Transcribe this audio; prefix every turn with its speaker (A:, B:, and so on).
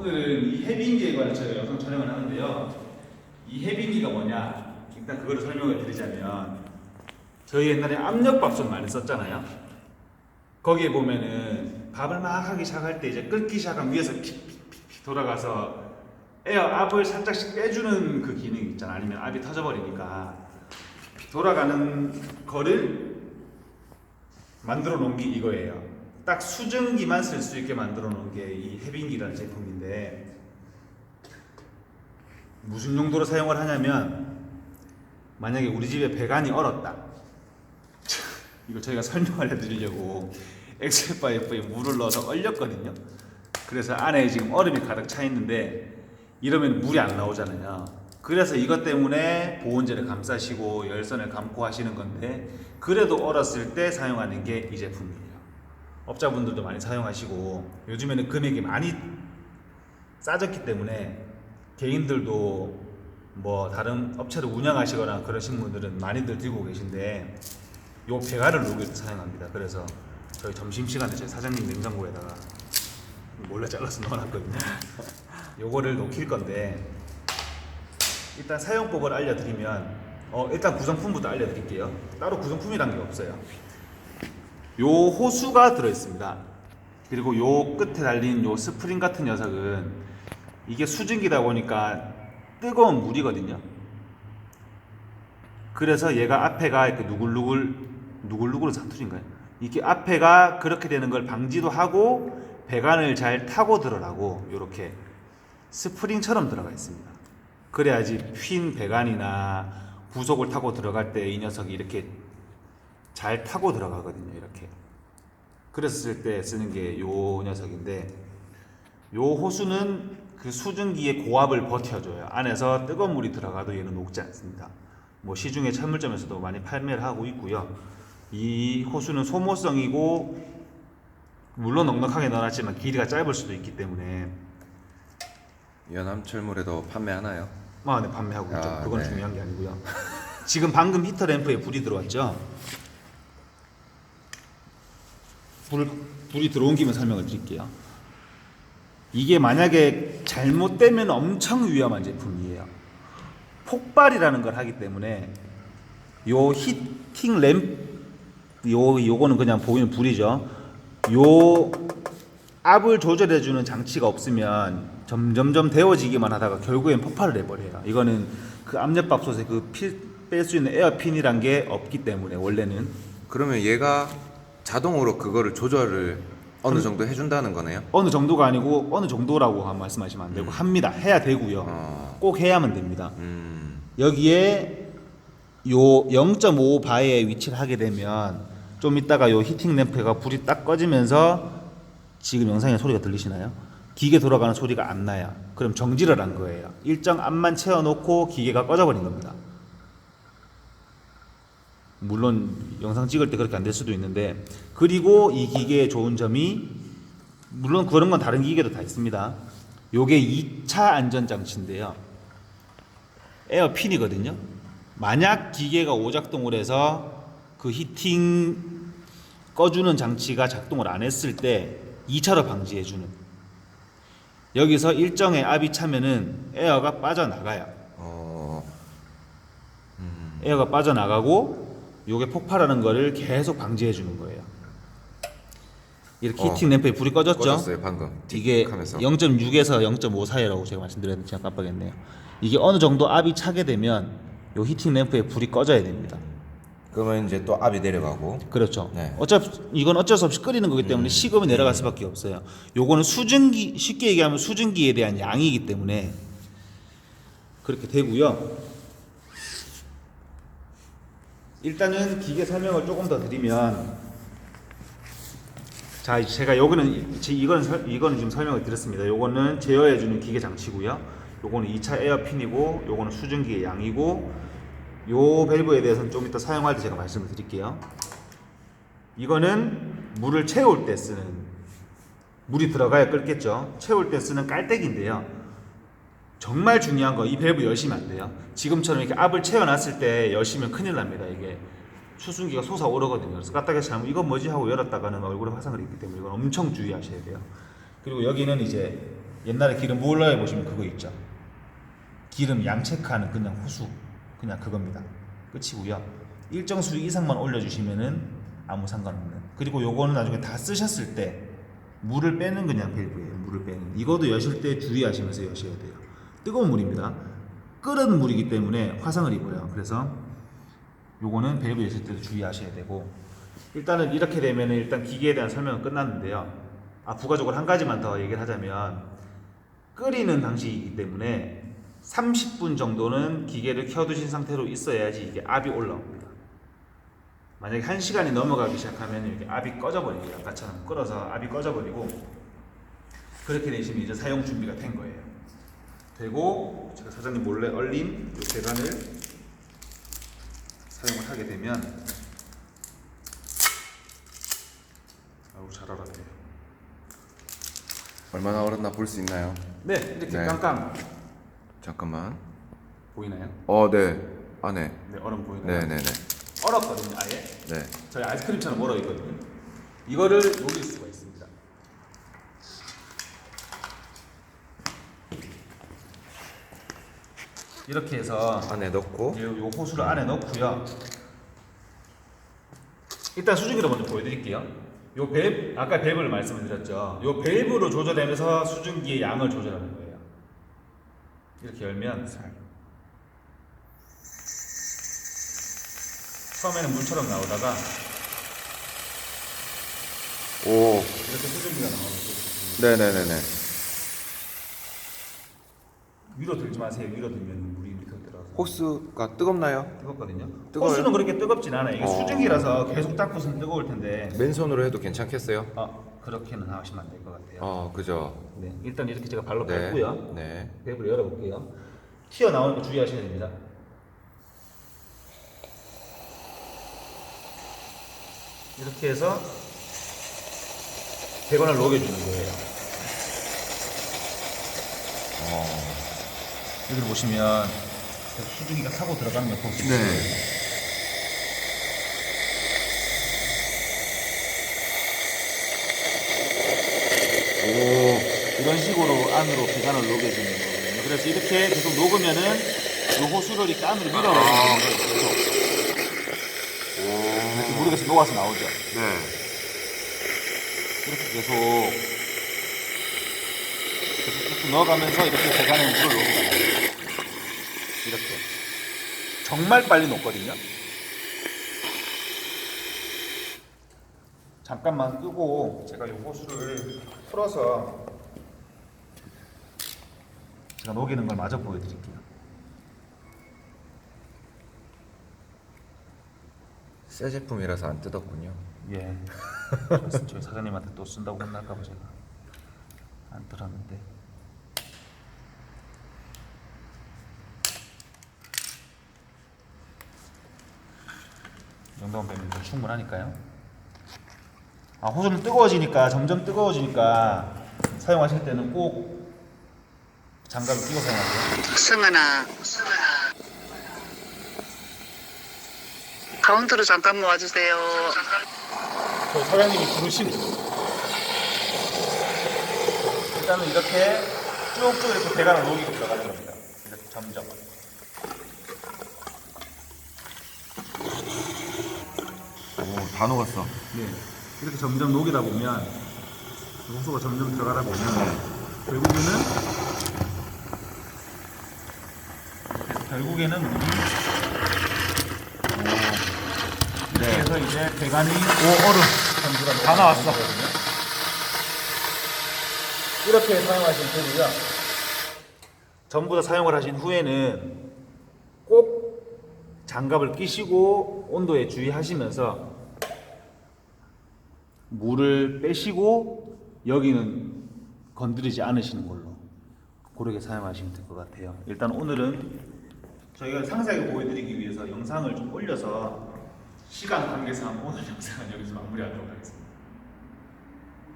A: 오늘은 이 해빙기에 관해서 저희가 영상 촬영을 하는데요. 이 해빙기가 뭐냐? 일단 그거를 설명을 드리자면 저희 옛날에 압력밥솥 많이 썼잖아요. 거기에 보면은 밥을 막 하기 시작할 때 이제 끓기 시작하면 위에서 픽픽픽 돌아가서 에어 압을 살짝씩 빼주는 그 기능이 있잖아. 아니면 압이 터져버리니까 돌아가는 거를 만들어 놓은 게 이거예요. 딱 수증기만 쓸 수 있게 만들어 놓은 게 이 해빙기라는 제품인데 무슨 용도로 사용을 하냐면 만약에 우리 집에 배관이 얼었다. 이걸 저희가 설명을 해드리려고 엑셀 파이프에 물을 넣어서 얼렸거든요. 그래서 안에 지금 얼음이 가득 차 있는데 이러면 물이 안 나오잖아요. 그래서 이것 때문에 보온재를 감싸시고 열선을 감고 하시는 건데 그래도 얼었을 때 사용하는 게 이 제품이에요. 업자분들도 많이 사용하시고 요즘에는 금액이 많이 싸졌기 때문에 개인들도 뭐 다른 업체를 운영하시거나 그러신 분들은 많이들 들고 계신데 요 배가를 녹여서 사용합니다. 그래서 저희 점심시간에 저희 사장님 냉장고에다가 몰래 잘라서 넣어놨거든요. 요거를 녹일 건데 일단 사용법을 알려드리면 어, 일단 구성품부터 알려드릴게요. 따로 구성품이란 게 없어요. 요 호수가 들어있습니다. 그리고 요 끝에 달린 요 스프링 같은 녀석은 이게 수증기다 보니까 뜨거운 물이거든요. 그래서 얘가 앞에가 이렇게 누글누글 누글누글 사투리인가요? 이게 앞에가 그렇게 되는 걸 방지도 하고 배관을 잘 타고 들어라고 이렇게 스프링처럼 들어가 있습니다. 그래야지 휜 배관이나 부속을 타고 들어갈 때 이 녀석이 이렇게 잘 타고 들어가거든요. 이렇게. 그랬을 때 쓰는 게 요 녀석인데 요 호수는 그 수증기의 고압을 버텨줘요. 안에서 뜨거운 물이 들어가도 얘는 녹지 않습니다. 뭐 시중에 천물점에서도 많이 판매를 하고 있고요. 이 호수는 소모성이고 물론 넉넉하게 넣어놨지만 길이가 짧을 수도 있기 때문에
B: 연암철물에도 판매하나요?
A: 아, 네, 판매하고 있죠.
B: 아,
A: 그건
B: 네.
A: 중요한 게 아니고요. 지금 방금 히터 램프에 불이 들어왔죠. 불 불이 들어온 김에 설명을 드릴게요. 이게 만약에 잘못되면 엄청 위험한 제품이에요. 폭발이라는 걸 하기 때문에 요 히팅 램프 요 요거는 그냥 보이는 불이죠. 요 압을 조절해 주는 장치가 없으면 점점점 데워지기만 하다가 결국엔 폭발을 해버려요. 이거는 그 압력밥솥에 그 뺄 수 있는 에어핀이란 게 없기 때문에 원래는
B: 그러면 얘가 자동으로 그거를 조절을 어느
A: 음.
B: 정도 해준다는 거네요?
A: 어느 정도가 아니고 어느 정도라고 한 말씀하시면 안 되고 합니다. 해야 되고요.
B: 어,
A: 꼭 해야만 됩니다.
B: 음,
A: 여기에 요 0.5 바에 위치를 하게 되면 좀 이따가 요 히팅 램프가 불이 딱 꺼지면서 지금 영상에 소리가 들리시나요? 기계 돌아가는 소리가 안 나요. 그럼 정지를 한 거예요. 일정 압만 채워놓고 기계가 꺼져버린 겁니다. 물론 영상 찍을 때 그렇게 안 될 수도 있는데 그리고 이 기계의 좋은 점이 물론 그런 건 다른 기계도 다 있습니다. 요게 2차 안전 장치인데요. 에어핀이거든요. 만약 기계가 오작동을 해서 그 히팅 꺼주는 장치가 작동을 안 했을 때 2차로 방지해 주는 여기서 일정의 압이 차면은 에어가 빠져나가요.
B: 어,
A: 에어가 빠져나가고 요게 폭발하는 거를 계속 방지해 주는 거예요. 이렇게
B: 어,
A: 히팅 램프에 불이 꺼졌죠?
B: 꺼졌어요 방금.
A: 이게
B: 하면서
A: 0.6에서 0.5 사이라고 제가 말씀드렸는데 제가 깜빡했네요. 이게 어느 정도 압이 차게 되면 요 히팅 램프에 불이 꺼져야 됩니다.
C: 그러면 이제 또 압이 내려가고
A: 그렇죠.
C: 네.
A: 어차피 이건 어쩔 수 없이 끓이는 거기 때문에 식음이 내려갈 수밖에 없어요. 요거는 수증기 쉽게 얘기하면 수증기에 대한 양이기 때문에 그렇게 되고요. 일단은 기계 설명을 조금 더 드리면 자 제가 지- 이거는 설- 이거는 지금 설명을 드렸습니다. 요거는 제어해 주는 기계 장치고요. 요거는 2차 에어핀이고 요거는 수증기의 양이고 요 밸브에 대해서는 좀 이따 사용할 때 제가 말씀을 드릴게요. 이거는 물을 채울 때 쓰는 물이 들어가야 끓겠죠. 채울 때 쓰는 깔때기인데요. 정말 중요한 거 이 밸브 여시면 안 돼요. 지금처럼 이렇게 압을 채워놨을 때 여시면 큰일 납니다. 이게 수증기가 솟아오르거든요. 그래서 까딱하게 잘못 이건 뭐지 하고 열었다가는 얼굴에 화상을 입기 때문에 이건 엄청 주의하셔야 돼요. 그리고 여기는 이제 옛날에 기름 보일러에 보시면 그거 있죠. 기름 양 체크하는 그냥 호수 그냥 그겁니다. 끝이고요. 일정 수 이상만 올려주시면은 아무 상관없는. 그리고 요거는 나중에 다 쓰셨을 때 물을 빼는 그냥 밸브예요. 물을 빼는. 이것도 여실 때 주의하시면서 여셔야 돼요. 뜨거운 물입니다. 끓은 물이기 때문에 화상을 입어요. 그래서 요거는 밸브 여실 때도 주의하셔야 되고 일단은 이렇게 되면은 일단 기계에 대한 설명은 끝났는데요. 아 부가적으로 한 가지만 더 얘기를 하자면 끓이는 방식이기 때문에 30분 정도는 기계를 켜두신 상태로 있어야지 이게 압이 올라옵니다. 만약에 1시간이 넘어가기 시작하면 이렇게 압이 꺼져버립니다. 아까처럼 끓어서 압이 꺼져버리고 그렇게 되시면 이제 사용 준비가 된 거예요. 되고 제가 사장님 몰래 얼린 이 배관을 사용을 하게 되면 아우 잘 알았네요.
B: 얼마나 얼었나 볼 수 있나요?
A: 네 이렇게
B: 네.
A: 깡깡
B: 잠깐만.
A: 보이나요?
B: 어, 네. 안에.
A: 네 얼음 보이나요?
B: 네, 네, 네.
A: 얼었거든요 아예
B: 네.
A: 저희 아이스크림처럼 얼어 있거든요 이거를 녹일 수가 있습니다 이렇게 해서
C: 안에 넣고
A: 요 호수를 안에 넣고요 일단 수증기를 먼저 보여드릴게요 요 밸브 아까 밸브를 말씀을 드렸죠 요 밸브로 조절하면서 수증기의 양을 조절하는 거예요 이렇게 열면 처음에는 물처럼 나오다가
B: 오.
A: 이렇게 수증기가 나오는 거죠.
B: 네, 네, 네, 네.
A: 위로 들지 마세요. 위로 들면
B: 호스가 뜨겁나요?
A: 뜨겁거든요.
B: 뜨거워요?
A: 호수는 그렇게 뜨겁진 않아요. 이게
B: 어.
A: 수증기라서 계속 닦고서는 뜨거울 텐데.
C: 맨손으로 해도 괜찮겠어요?
A: 아 그렇게는 하시면 안 될 것 같아요.
B: 어, 그죠.
A: 네, 일단 이렇게 제가 발로
B: 네.
A: 밟고요.
B: 네.
A: 밸브를 열어볼게요. 튀어 나오는 거 주의하셔야 됩니다. 이렇게 해서 배관을 녹여주는 거예요.
B: 어.
A: 여기 보시면 수증기가 타고 들어가는 걸 볼 수 있어요.
B: 네.
A: 이런 식으로 안으로 배관을 녹여주는 거거든요. 그래서 이렇게 계속 녹으면은 요 호수를 이렇게 안으로 밀어넣는 거예요. 계속. 이렇게 물에서 녹아서 나오죠.
B: 네.
A: 이렇게 계속 계속 쭉 넣어가면서 이렇게 배관에 물을 넣어가요. 이렇게 정말 빨리 녹거든요. 잠깐만 끄고 제가 이 호수를 풀어서 제가 녹이는 걸 마저 보여드릴게요.
C: 새 제품이라서 안 뜯었군요.
A: 예. 저희 사장님한테 또 쓴다고 혼날까봐 제가 안 들었는데. 정도면 좀 충분하니까요. 아 호수는 뜨거워지니까 점점 뜨거워지니까 사용하실 때는 꼭 장갑을 끼고 사용하세요.
D: 승은아. 가운데로 잠깐만 와주세요.
A: 저 사장님이 부르시는 일단은 이렇게 쭉쭉 이렇게 배관을 녹이고 들어가는 겁니다. 이렇게 점점.
B: 오, 다 녹았어.
A: 네. 이렇게 점점 녹이다 보면 호수가 점점 들어가다 보면 결국에는 결국에는 물이 이렇게 해서 이제 배관이 오 얼음 다 나왔어. 이렇게 사용하시면 되고요. 전부 다 사용을 하신 후에는 꼭 장갑을 끼시고 온도에 주의하시면서 물을 빼시고 여기는 건드리지 않으시는 걸로 그렇게 사용하시면 될 것 같아요. 일단 오늘은 저희가 상세하게 보여드리기 위해서 영상을 좀 올려서 시간 관계상 오늘 영상은 여기서 마무리하도록 하겠습니다.